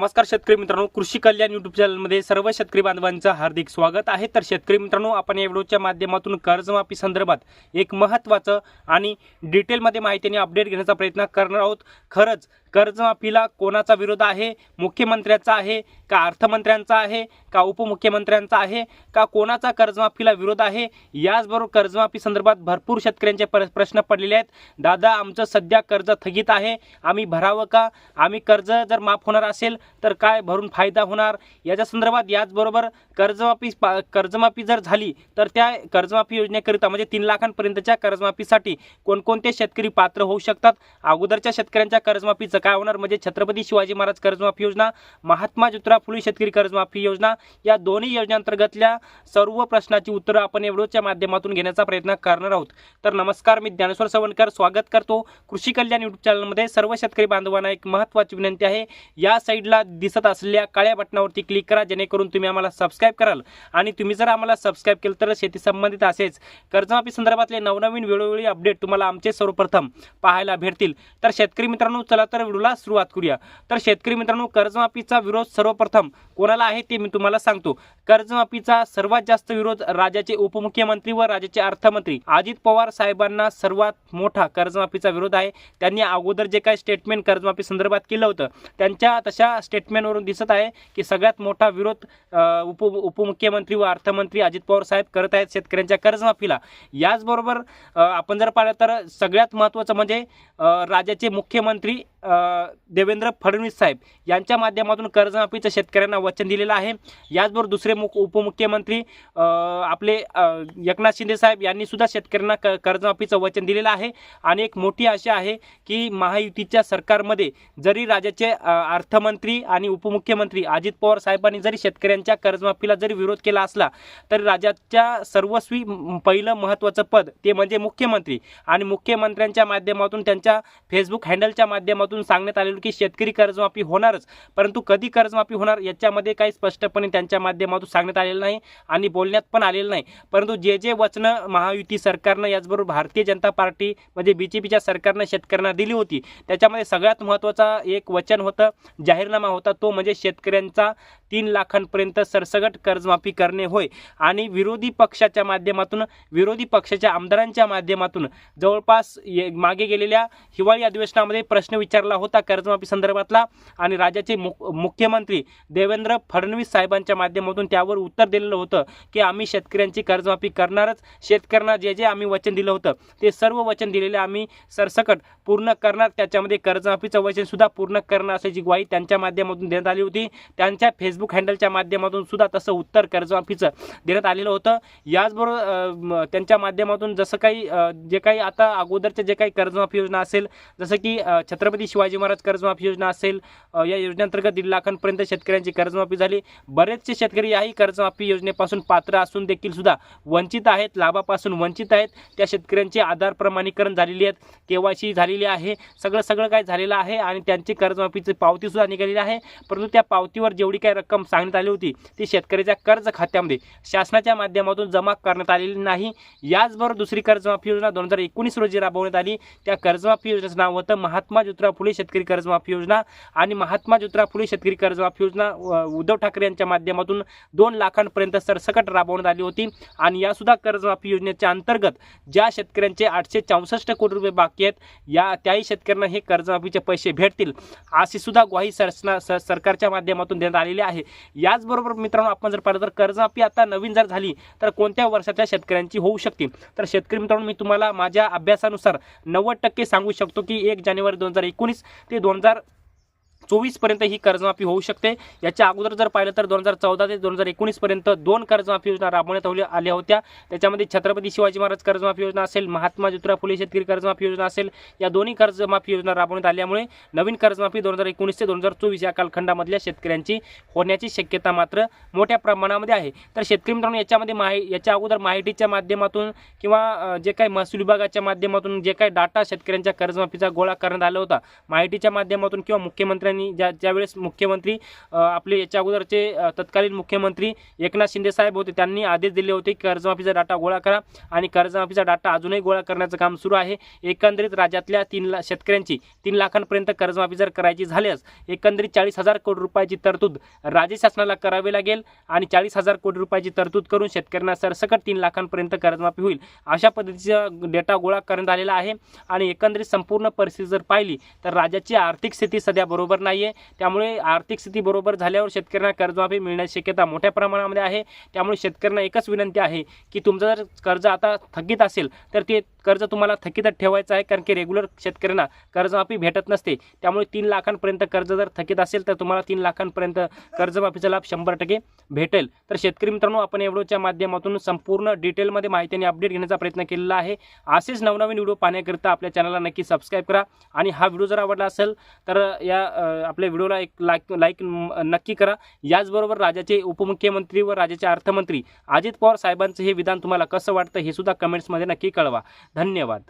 नमस्कार शेतकरी मित्रांनो कृषी कल्याण युट्यूब चॅनलमध्ये सर्व शेतकरी बांधवांचं हार्दिक स्वागत आहे. तर शेतकरी मित्रांनो आपण या व्हिडिओच्या माध्यमातून कर्जमाफी संदर्भात एक महत्त्वाचं आणि डिटेलमध्ये माहितीने अपडेट घेण्याचा प्रयत्न करणार आहोत. खरंच कर्जमाफीला कोणाचा विरोध आहे? मुख्यमंत्र्याचा आहे? का अर्थमंत्र्यांचा आहे का उपमुख्यमंत्र्यांचा आहे का कोणाचा कर्जमाफीला विरोध आहे याचबरोबर कर्जमाफी संदर्भात भरपूर शेतकऱ्यांचे पर- प्रश्न पडलेले आहेत. दादा आमचं सध्या कर्ज थगित आहे आम्ही भरावं का? आम्ही कर्ज जर माफ होणार असेल तर काय भरून फायदा होणार? याच्या संदर्भात याचबरोबर कर्जमाफी पा- कर्जमाफी जर झाली तर त्या कर्जमाफी योजनेकरिता म्हणजे तीन लाखांपर्यंतच्या कर्जमाफीसाठी कोणकोणते शेतकरी पात्र होऊ शकतात? अगोदरच्या शेतकऱ्यांच्या कर्जमाफीचं काय होणार? म्हणजे छत्रपती शिवाजी महाराज कर्जमाफी योजना महात्मा ज्योतिराव फुले शेतकरी कर्जमाफी योजना या दोन्ही योजनेअंतर्गतल्या सर्व प्रश्नाची उत्तरं आपण एवढोच्या माध्यमातून घेण्याचा प्रयत्न करणार आहोत. तर नमस्कार मी ज्ञानेश्वर सवणकर स्वागत करतो कृषी कल्याण यूट्यूब चॅनलमध्ये सर्व शेतकरी बांधवांना एक महत्त्वाची विनंती आहे. या साईडला दिसत असलेल्या काळ्या बटनावरती क्लिक करा जेणेकरून तुम्ही आम्हाला सबस्क्राईब कराल. आणि तुम्ही जर आम्हाला सबस्क्राईब केलं तर शेती संबंधित असेच कर्जमाफी संदर्भातले नवनवीन वेळोवेळी अपडेट तुम्हाला आमचे सर्वप्रथम पाहायला भेटतील. तर शेतकरी मित्रांनो चला तर व्हिडिओला सुरुवात करूया. तर शेतकरी मित्रांनो कर्जमाफीचा विरोध सर्वप्रथम कोणाला आहे ते मी तुम्हाला सांगतो. कर्जमाफीचा सर्वात जास्त विरोध राज्याचे उपमुख्यमंत्री व राज्याचे अर्थमंत्री अजित पवार साहेबांना सर्वात मोठा कर्जमाफीचा विरोध आहे. त्यांनी अगोदर जे काही स्टेटमेंट कर्जमाफी संदर्भात केलं होतं त्यांच्या तशा स्टेटमेंटवरून दिसत आहे की सगळ्यात मोठा विरोध उप उपमुख्यमंत्री व अर्थमंत्री अजित पवार साहेब करत आहेत शेतकऱ्यांच्या कर्जमाफीला. याचबरोबर आपण जर पाहिलं तर सगळ्यात महत्त्वाचं म्हणजे राज्याचे मुख्यमंत्री देवेंद्र फडणवीस साहेब यांच्या माध्यमातून कर्जमाफीचं शेतकऱ्यांना वचन दिलेलं आहे. याचबरोबर दुसरे मुख उपमुख्यमंत्री आपले एकनाथ शिंदे साहेब यांनी सुद्धा शेतकऱ्यांना क कर्जमाफीचं वचन दिलेलं आहे. आणि एक मोठी आशा आहे की महायुतीच्या सरकारमध्ये जरी राज्याचे अर्थमंत्री आणि उपमुख्यमंत्री अजित पवार साहेबांनी जरी शेतकऱ्यांच्या कर्जमाफीला जरी विरोध केला असला तरी राज्याच्या सर्वस्वी पहिलं महत्त्वाचं पद ते म्हणजे मुख्यमंत्री. आणि मुख्यमंत्र्यांच्या माध्यमातून त्यांच्या फेसबुक हँडलच्या माध्यमातून सांगण्यात आलेलं की शेतकरी कर्जमाफी होणारच परंतु कधी कर्जमाफी होणार याच्यामध्ये काही स्पष्टपणे त्यांच्या माध्यमातून सांगण्यात आलेलं नाही आणि बोलण्यात पण आलेलं नाही. परंतु जे जे वचनं महायुती सरकारनं याचबरोबर भारतीय जनता पार्टी म्हणजे बी जे पीच्या सरकारनं शेतकऱ्यांना दिली होती त्याच्यामध्ये सगळ्यात महत्त्वाचा एक वचन होतं जाहीरनामा होता तो म्हणजे शेतकऱ्यांचा तीन लाखांपर्यंत सरसगट कर्जमाफी करणे होय. आणि विरोधी पक्षाच्या माध्यमातून विरोधी पक्षाच्या आमदारांच्या माध्यमातून जवळपास ये- मागे गेलेल्या हिवाळी अधिवेशनामध्ये प्रश्न विचारला होता कर्जमाफी संदर्भातला. आणि राज्याचे मुख्यमंत्री देवेंद्र फडणवीस साहेबांच्या माध्यमातून त्यावर उत्तर दिलेलं होतं की आम्ही शेतकऱ्यांची कर्जमाफी करणारच. शेतकऱ्यांना जे जे आम्ही वचन दिलं होतं ते सर्व वचन दिलेले आम्ही सरसकट पूर्ण करणार. त्याच्यामध्ये कर्जमाफीचं वचन सुद्धा पूर्ण करणार असल्याची ग्वाही त्यांच्या माध्यमातून देण्यात आली होती. त्यांच्या फेस फेसबुक हँडलच्या माध्यमातून सुद्धा तसं उत्तर कर्जमाफीचं देण्यात आलेलं होतं. याचबरोबर त्यांच्या माध्यमातून जसं काही जे काही आता अगोदरचे जे काही कर्जमाफी योजना असेल जसं की छत्रपती शिवाजी महाराज कर्जमाफी योजना असेल या योजनेअंतर्गत दीड लाखांपर्यंत शेतकऱ्यांची कर्जमाफी झाली. बरेचसे शेतकरी याही कर्जमाफी योजनेपासून पात्र असून देखील सुद्धा वंचित आहेत लाभापासून वंचित आहेत. त्या शेतकऱ्यांचे आधार प्रमाणीकरण झालेली आहेत केवायसी झालेली आहे सगळं सगळं काय झालेलं आहे आणि त्यांची कर्जमाफीची पावतीसुद्धा निघालेली आहे. परंतु त्या पावतीवर जेवढी काही रक्कम सांगण्यात आली होती. ती शेतकऱ्याच्या कर्ज खात्यामध्ये शासनाच्या माध्यमातून जमा करण्यात आलेली नाही. याचबरोबर दुसरी कर्जमाफी योजना दोन हजार एकोणीस रोजी राबवण्यात आली. त्या कर्जमाफी योजनेचं नाव होतं महात्मा ज्योतिराव फुले शेतकरी कर्जमाफी योजना. आणि महात्मा ज्योतिराव फुले शेतकरी कर्जमाफी योजना उद्धव ठाकरे यांच्या माध्यमातून दोन लाखांपर्यंत सरसकट राबवण्यात आली होती. आणि यासुद्धा कर्जमाफी योजनेच्या अंतर्गत ज्या शेतकऱ्यांचे आठशे चौसष्ट कोटी रुपये बाकी आहेत या त्याही शेतकऱ्यांना हे कर्जमाफीचे पैसे भेटतील. अशी सुद्धा ग्वाही सरसना स सरकारच्या माध्यमातून देण्यात आलेली आहे. याचबरोबर मित्रांनो आपण जर पाहिलं तर कर्जमाफी आता नवीन जर झाली तर कोणत्या वर्षाच्या शेतकऱ्यांची होऊ शकते? तर शेतकरी मित्रांनो मी तुम्हाला माझ्या अभ्यासानुसार नव्वद टक्के सांगू शकतो की एक जानेवारी दोन हजार एकोणीस ते दोन हजार चोवीसपर्यंत ही कर्जमाफी होऊ शकते. याच्या अगोदर जर पाहिलं तर दोन हजार चौदा ते दोन हजार एकोणीसपर्यंत दोन कर्जमाफी योजना राबवण्यात आल्या आल्या होत्या. त्याच्यामध्ये छत्रपती शिवाजी महाराज कर्जमाफी योजना असेल महात्मा ज्योतिराव फुले शेतकरी कर्जमाफी योजना असेल या दोन्ही कर्जमाफी योजना राबवण्यात आल्यामुळे नवीन कर्जमाफी दोन हजार एकोणीस ते दोन हजार चोवीस या कालखंडामधल्या शेतकऱ्यांची होण्याची शक्यता मात्र मोठ्या प्रमाणामध्ये आहे. तर शेतकरी मित्रांनो याच्यामध्ये माहि याच्या अगोदर माहितीच्या माध्यमातून किंवा जे काही महसूल विभागाच्या माध्यमातून जे काही डाटा शेतकऱ्यांच्या कर्जमाफीचा गोळा करण्यात आला होता माहितीच्या माध्यमातून किंवा मुख्यमंत्र्यांनी शेतकऱ्यांनी ज्या ज्यावेळेस मुख्यमंत्री आपले याच्या अगोदरचे तत्कालीन मुख्यमंत्री एकनाथ शिंदे साहेब होते त्यांनी आदेश दिले होते की कर्जमाफीचा डाटा गोळा करा आणि कर्जमाफीचा डाटा अजूनही गोळा करण्याचं काम सुरू आहे. एकंदरीत राज्यातल्या तीन लाख शेतकऱ्यांची तीन लाखांपर्यंत कर्जमाफी जर करायची झाल्यास एकंदरीत चाळीस हजार कोटी रुपयाची तरतूद राज्य शासनाला करावी लागेल आणि चाळीस हजार कोटी रुपयाची तरतूद करून शेतकऱ्यांना सरसकट तीन लाखांपर्यंत कर्जमाफी होईल. अशा पद्धतीचा डेटा गोळा करण्यात आलेला आहे आणि एकंदरीत संपूर्ण परिस्थिती जर पाहिली तर राज्याची आर्थिक स्थिती सध्या बरोबर नाही आहे त्यामुळे आर्थिक स्थिती बरोबर झाल्यावर शेतकऱ्यांना कर्जमाफी मिळण्याची शक्यता मोठ्या प्रमाणामध्ये आहे. त्यामुळे शेतकऱ्यांना एकच विनंती आहे की तुमचं जर कर्ज आता थकीत असेल तर ते कर्ज तुम्हाला थकीतच ठेवायचं आहे कारण की रेग्युलर शेतकऱ्यांना कर्जमाफी भेटत नसते. त्यामुळे तीन लाखांपर्यंत कर्ज जर थकीत असेल तर तुम्हाला तीन लाखांपर्यंत कर्जमाफीचा लाभ शंभर टक्के भेटेल. तर शेतकरी मित्रांनो आपण एवढोच्या माध्यमातून संपूर्ण डिटेलमध्ये माहिती आणि अपडेट घेण्याचा प्रयत्न केलेला आहे. असेच नवनवीन व्हिडिओ पाहण्याकरिता आपल्या चॅनलला नक्की सबस्क्राईब करा. आणि हा व्हिडिओ जर आवडला असेल तर या आपल्या व्हिडिओला एक लाईक लाईक नक्की करा. याचबरोबर राज्याचे उपमुख्यमंत्री व राज्याचे अर्थमंत्री अजित पवार साहेबांचं हे विधान तुम्हाला कसं वाटतं हे सुद्धा कमेंट्समध्ये नक्की कळवा. धन्यवाद.